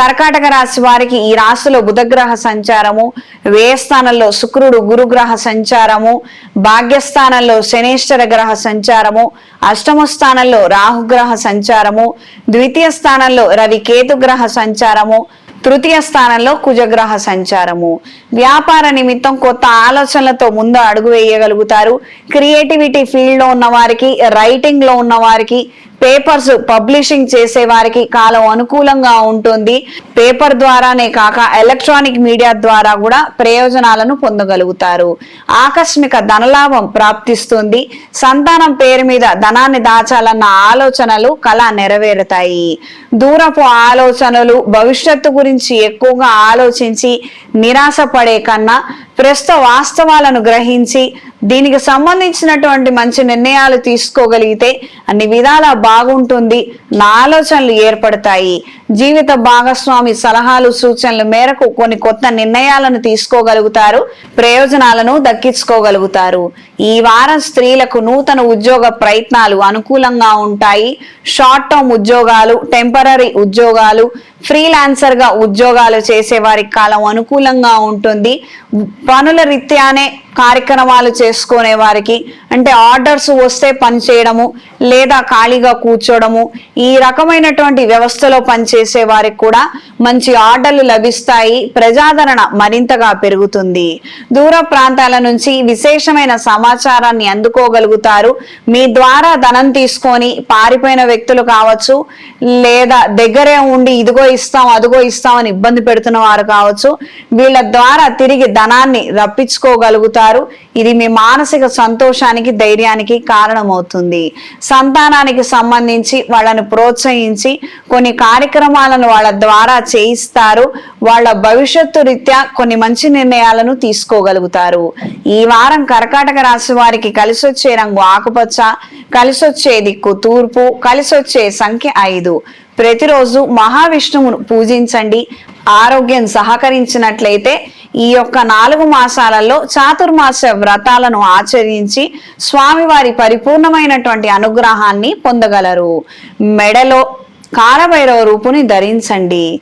కర్కాటక రాశి వారికి ఈ రాశిలో బుధగ్రహ సంచారము వ్యయస్థానంలో శుక్రుడు గురుగ్రహ సంచారము భాగ్యస్థానంలో శనేశ్వర గ్రహ సంచారము అష్టమ స్థానంలో రాహుగ్రహ సంచారము ద్వితీయ స్థానంలో రవి కేతుగ్రహ సంచారము తృతీయ స్థానంలో కుజగ్రహ సంచారము. వ్యాపార నిమిత్తం కొత్త ఆలోచనలతో ముందు అడుగు వేయగలుగుతారు. క్రియేటివిటీ ఫీల్డ్లో ఉన్న వారికి రైటింగ్లో ఉన్న వారికి పేపర్స్ పబ్లిషింగ్ చేసే వారికి కాలం అనుకూలంగా ఉంటుంది. పేపర్ ద్వారానే కాక ఎలక్ట్రానిక్ మీడియా ద్వారా కూడా ప్రయోజనాలను పొందగలుగుతారు. ఆకస్మిక ధనలాభం ప్రాప్తిస్తుంది. సంతానం పేరు మీద ధనాన్ని దాచాలన్న ఆలోచనలు కళ నెరవేరుతాయి. దూరపు ఆలోచనలు భవిష్యత్తు గురించి ఎక్కువగా ఆలోచించి నిరాశపడే కన్నా ప్రస్తుత వాస్తవాలను గ్రహించి దీనికి సంబంధించినటువంటి మంచి నిర్ణయాలు తీసుకోగలిగితే అన్ని విధాలా బాగుంటుంది. నా ఆలోచనలు ఏర్పడతాయి. జీవిత భాగస్వామి సలహాలు సూచనల మేరకు కొన్ని కొత్త నిర్ణయాలను తీసుకోగలుగుతారు. ప్రయోజనాలను దక్కించుకోగలుగుతారు. ఈ వారం స్త్రీలకు నూతన ఉద్యోగ ప్రయత్నాలు అనుకూలంగా ఉంటాయి. షార్ట్ టర్మ్ ఉద్యోగాలు టెంపరీ ఉద్యోగాలు ఫ్రీలాన్సర్గా ఉద్యోగాలు చేసే వారికి కాలం అనుకూలంగా ఉంటుంది. పనుల రీత్యానే కార్యక్రమాలు చేసుకునే వారికి అంటే ఆర్డర్స్ వస్తే పని చేయడము లే లేదా ఖాళీగా కూర్చోవడము ఈ రకమైనటువంటి వ్యవస్థలో పనిచేసే వారికి కూడా మంచి ఆర్డర్లు లభిస్తాయి ప్రజాదరణ మరింతగా పెరుగుతుంది. దూర ప్రాంతాల నుంచి విశేషమైన సమాచారాన్ని అందుకోగలుగుతారు. మీ ద్వారా ధనం తీసుకొని పారిపోయిన వ్యక్తులు కావచ్చు లేదా దగ్గరే ఉండి ఇదిగో ఇస్తాం అదిగో ఇస్తాం అని ఇబ్బంది పెడుతున్న వారు కావచ్చు వీళ్ళ ద్వారా తిరిగి ధనాన్ని రప్పించుకోగలుగుతారు. ఇది మీ మానసిక సంతోషానికి ధైర్యానికి కారణమవుతుంది. సంతానానికి సంబంధించి వాళ్ళని ప్రోత్సహించి కొన్ని కార్యక్రమాలను వాళ్ళ ద్వారా చేయిస్తారు. వాళ్ళ భవిష్యత్తు రీత్యా కొన్ని మంచి నిర్ణయాలను తీసుకోగలుగుతారు. ఈ వారం కర్కాటక రాశి వారికి కలిసి వచ్చే రంగు ఆకుపచ్చ కలిసి వచ్చే దిక్కు తూర్పు కలిసి వచ్చే సంఖ్య ఐదు. ప్రతిరోజు మహావిష్ణువును పూజించండి. ఆరోగ్యం సహకరించినట్లయితే ఈ యొక్క నాలుగు మాసాలలో చాతుర్మాస వ్రతాలను ఆచరించి స్వామివారి పరిపూర్ణమైనటువంటి అనుగ్రహాన్ని పొందగలరు. మెడలో కాలభైరవ రూపుని ధరించండి.